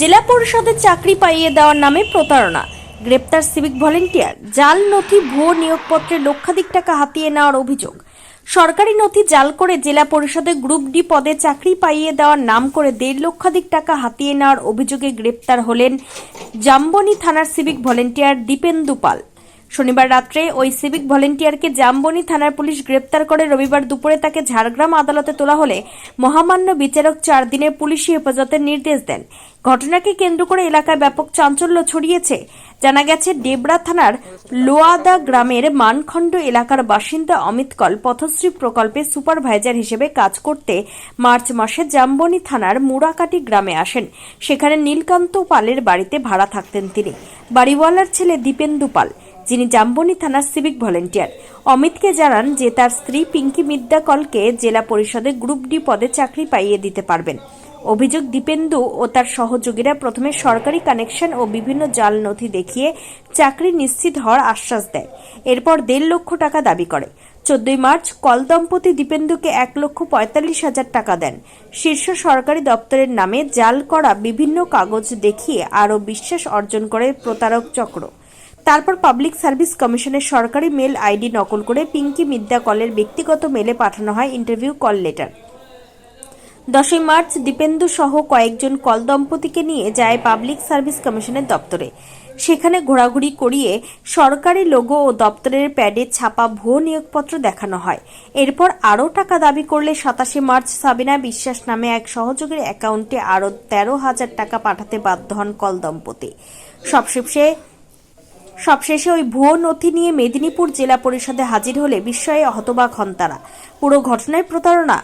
জেলা পরিষদের চাকরি পাইয়ে দেওয়ার নামে প্রতারণা। গ্রেপ্তার সিভিক ভলেন্টিয়ার। জাল নথি, ভুয়ো নিয়োগপত্রে লক্ষাধিক টাকা হাতিয়ে নেওয়ার অভিযোগ। সরকারি নথি জাল করে জেলা পরিষদে গ্রুপ ডি পদে চাকরি পাইয়ে দেওয়ার নাম করে দেড় লক্ষাধিক টাকা হাতিয়ে নেওয়ার অভিযোগে গ্রেপ্তার হলেন জাম্বনি থানার সিভিক ভলেন্টিয়ার দীপেন্দু পাল। শনিবার রাত্রে ওই সিভিক ভলেন্টিয়ারকে জামবনি থানার পুলিশ গ্রেপ্তার করে রবিবার দুপুরে তাকে ঝাড়গ্রাম আদালতে তোলা হলে মহামান্য বিচারক চার দিনের পুলিশি হেফাজতের নির্দেশ দেন। ঘটনাকে কেন্দ্র করে এলাকায় ব্যাপক চাঞ্চল্য ছড়িয়েছে। জানা গেছে ডেবরা থানার লোয়াদা গ্রামের মানখণ্ড এলাকার বাসিন্দা অমিত কল পথশ্রী প্রকল্পে সুপারভাইজার হিসেবে কাজ করতে মার্চ মাসে জামবনি থানার মুড়াকাটি গ্রামে আসেন। সেখানে নীলকান্ত পালের বাড়িতে ভাড়া থাকতেন তিনি। বাড়িওয়ালার ছেলে দীপেন্দু পাল। যিনি জাম্বনি থানার সিভিক ভলেন্টিয়ার। অমিতকে জানান যে তার স্ত্রী পিঙ্কি মিদ্যা কলকে জেলা পরিষদে গ্রুপ ডি পদে চাকরি পাইয়ে দিতে পারবেন। অভিযোগ দীপেন্দু ও তার সহযোগীরা প্রথমে সরকারি কানেকশন ও বিভিন্ন জাল নথি দেখিয়ে চাকরি নিশ্চিত হওয়ার আশ্বাস দেয়। এরপর দেড় লক্ষ টাকা দাবি করে। চোদ্দই মার্চ কল দম্পতি দীপেন্দুকে এক লক্ষ পঁয়তাল্লিশ হাজার টাকা দেন। শীর্ষ সরকারি দপ্তরের নামে জাল করা বিভিন্ন কাগজ দেখিয়ে আরও বিশ্বাস অর্জন করে প্রতারক চক্র। তারপর পাবলিক সার্ভিস কমিশনের সরকারি মেল আইডি নকল করে পিঙ্কি মিদ্যা কলের ব্যক্তিগত মেলে পাঠানো হয় ইন্টারভিউ কল লেটার। দশই মার্চ দীপেন্দু সহ কয়েকজন কল দম্পতিকে নিয়ে যায় পাবলিক সার্ভিস কমিশনের দপ্তরে। সেখানে ঘোরাঘুরি করিয়ে সরকারি লোগো ও দপ্তরের প্যাডে ছাপা ভুয়ো নিয়োগপত্র দেখানো হয়। এরপর আরও টাকা দাবি করলে সাতাশে মার্চ সাবিনা বিশ্বাস নামে এক সহযোগীর অ্যাকাউন্টে আরও তেরো হাজার টাকা পাঠাতে বাধ্য হন কল দম্পতি। সবশেষে সবশেষে ওই ভুয়ো নথি নিয়ে মেদিনীপুর জেলা পরিষদে হাজির হলে বিস্ময়ে হতবাক হন তারা। পুরো ঘটনায় প্রতারণা